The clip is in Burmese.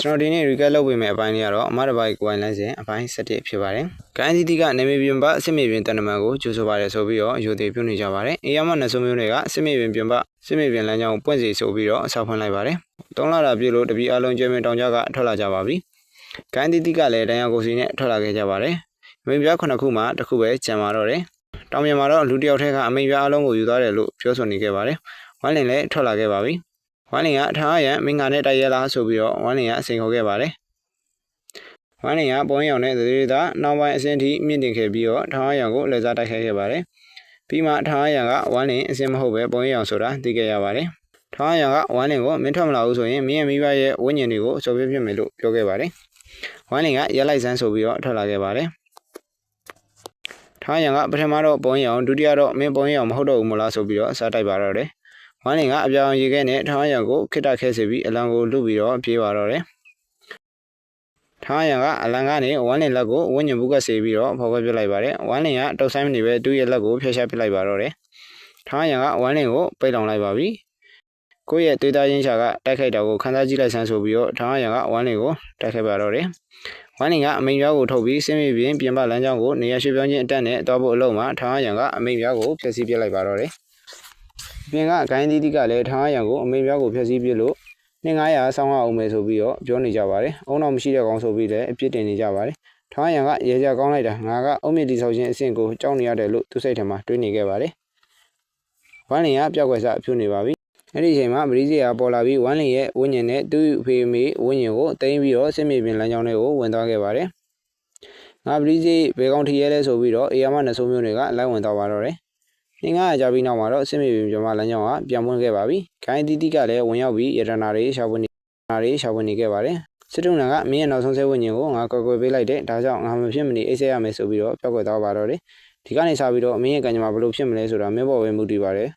ကျွန်တော်ဒီနေ့ recap လုပ်ပေးမယ့်အပိုင်းလေးကတော့အမတစ်ပိုက်ကိုင်လိုင်းစဉ်အပိုင်း7ဖြစ်ပါတယ်။ကိုင်းစီတီကနေမေပြင်ပအစစ်မြေပြင်တန်တမန်ကိုကျူဆိုပါတယ်ဆိုပြီးတော့ယူသေးပြုနေကြပါတယ်။အေးရမနဆုမျိုးတွေကအစစ်မြေပြင်ပြင်ပစစ်မြေပြင်လမ်းကြောင်းကိုပွင့်စီဆိုပြီးတော့အဆောက်ဖွင့်လိုက်ပါတယ်။သုံးလာတာပြည့်လို့တပီအလုံးကျဲမြတောင်ကြကထွက်လာကြပါပြီ။ကိုင်းတီတီကလည်းတန်ရကိုစီနဲ့ထွက်လာခဲ့ကြပါတယ်။အမိပြခုနှစ်ခုမှတစ်ခုပဲကျန်ပါတော့တယ်။တောင်မြန်မှာတော့လူတစ်ယောက်တည်းကအမိပြအလုံးကိုယူသွားတယ်လို့ပြောဆိုနေခဲ့ပါတယ်။ဝိုင်းလင်လည်းထွက်လာခဲ့ပါပြီ။ ဝိုင်းလင်ကထားရန်မင်္ဂလာနဲ့တိုက်ရဲလားဆိုပြီးတော့ဝိုင်းလင်ကအစိန်ခေါ်ခဲ့ပါတယ်။ဝိုင်းလင်ကပုံရောင်နဲ့သတိသာနောက်ပိုင်းအစင်းထိမြင့်တင်ခဲ့ပြီးတော့ထားရန်ကိုလက်စားတိုက်ခိုက်ခဲ့ပါတယ်။ပြီးမှထားရန်ကဝိုင်းလင်အစင်းမဟုတ်ပဲပုံရောင်ဆိုတာသိခဲ့ရပါတယ်။ထားရန်ကဝိုင်းလင်ကိုမင်းထွက်မလာဘူးဆိုရင်မင်းရဲ့မိဘရဲ့ဝိညာဉ်တွေကိုအစုပ်ပြဖြစ်မယ်လို့ပြောခဲ့ပါတယ်။ဝိုင်းလင်ကရက်လိုက်စမ်းဆိုပြီးတော့ထွက်လာခဲ့ပါတယ်။ထားရန်ကပထမတော့ပုံရောင်ဒုတိယတော့မင်းပုံရောင်မဟုတ်တော့ဘူးမလားဆိုပြီးတော့စားတိုက်ပါတော့တယ်။ ဝမ်းလင်ကအပြောင်ရေခဲနဲ့ထောင်းရံကိုခိတ္တခဲစီပြီးအလံကိုလုပြီးတော့ပြေးပါတော့တယ်။ထောင်းရံကအလံကနေဝမ်းလင်လက်ကိုဝင်းညင်ဘူးကစီပြီးတော့ဖော်ခွဲပြလိုက်ပါတယ်။ဝမ်းလင်ကတုတ်ဆိုင်မနေပဲသူ့ရဲ့လက်ကိုဖျက်ရှားပစ်လိုက်ပါတော့တယ်။ထောင်းရံကဝမ်းလင်ကိုပိတ်လောင်လိုက်ပါပြီ။ကိုယ့်ရဲ့သွေးသားချင်းချာကတိုက်ခိုက်တာကိုခန်းစားကြည့်လိုက်ဆန်းဆိုပြီးတော့ထောင်းရံကဝမ်းလင်ကိုတိုက်ခိုက်ပါတော့တယ်။ဝမ်းလင်ကအမိန်ပြားကိုထုတ်ပြီးစင်းမြေပြင်ပြင်ပလမ်းကြောင်းကိုနေရာရွှေ့ပြောင်းခြင်းအတက်နဲ့တောဖို့အလုံးမှာထောင်းရံကအမိန်ပြားကိုဖျက်ဆီးပစ်လိုက်ပါတော့တယ်။ ပြင်ကဂိုင်းတီးတီးကလည်းထားရံကိုအမိန်ပြားကိုဖျက်ဆီးပြစ်လို့2900ဆောင်းအောင်မယ်ဆိုပြီးတော့ပြောနေကြပါတယ်။အုံတော့မရှိတဲ့ကောင်ဆိုပြီးလည်းအပြစ်တင်နေကြပါတယ်။ထားရံကရေကြကောင်းလိုက်တာငါကအုံမြင့်တိဆောက်ခြင်းအဆင့်ကိုကြောက်နေရတယ်လို့သူစိတ်ထဲမှာတွေးနေခဲ့ပါတယ်။ဝမ်းလင်ကပြောက်ွယ်စားအဖြူနေပါပြီ။အဲ့ဒီအချိန်မှာဗရီးစီယာပေါ်လာပြီးဝမ်းလင်ရဲ့ဝိညာဉ်နဲ့သူ့အဖေမေဝိညာဉ်ကိုတင်ပြီးတော့စစ်မြေပြင်လမ်းကြောင်းတွေကိုဝင်သွားခဲ့ပါတယ်။ငါဗရီးစီဘေကောင်ထီရဲလဲဆိုပြီးတော့အေယာမနဆိုးမျိုးတွေကလိုက်ဝင်သွားပါတော့တယ်။ နှင်းကားကြပြီးနောက်မှာတော့အစစ်မြေပြင်ပြမလမ်းကြောင်းကပြန်ပွင့်ခဲ့ပါပြီ။ခိုင်းတီတီကလည်းဝင်ရောက်ပြီးရတနာတွေရှာဖွေနေနာတွေရှာဖွေနေခဲ့ပါတယ်။စစ်တုံးကမင်းရဲ့နောက်ဆုံးဆဲဝိညာဉ်ကိုငါကောက်ွယ်ပေးလိုက်တဲ့ဒါကြောင့်ငါမဖြစ်မနေအိတ်ဆက်ရမယ်ဆိုပြီးတော့ပြောက်ွယ်သွားပါတော့တယ်။ဒီကနေစပြီးတော့မင်းရဲ့ကံကြမ္မာဘလို့ဖြစ်မလဲဆိုတာမင်းပေါ်ပဲမူတည်ပါတယ်